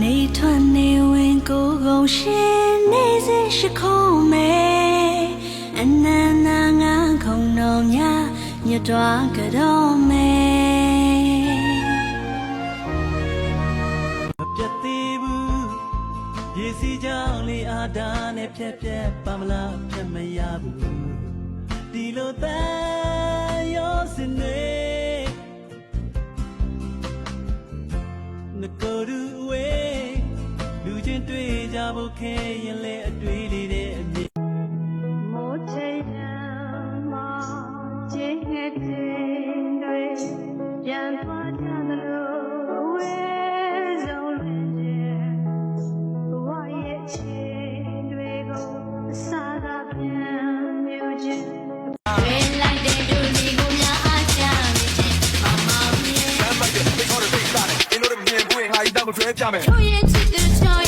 နေထွက်နေဝင်ကိုကုန်ရှင်နေစဉ်ရှိခုံးမဲအနန္တငါခုံတော်များမြတ်တော်ကတော်မဲ ဒါနဲ့ဖြက်ဖြက်ပါမလားဖြက်မရဘူးဒီလိုတန်ရောစနေငကိုရူဝေးလူချင်းတွေ့ကြဖို့ခဲရင်လေအတွေ့လေးတဲ့အမြင်မိုးချိန်မှာကျင်းခဲ့တဲ့တွေပြန်သွားကြသ မောင်ရဲ့ မ်းလိုက်တယ်ဖိတ်ခေါ်တဲ့ဖိတ်လာတယ်အင်းတို့မြင်ပွင့်ငါဤတောက်ကိုထွဲပြမယ် တို့ရဲ့ချစ်သူချော်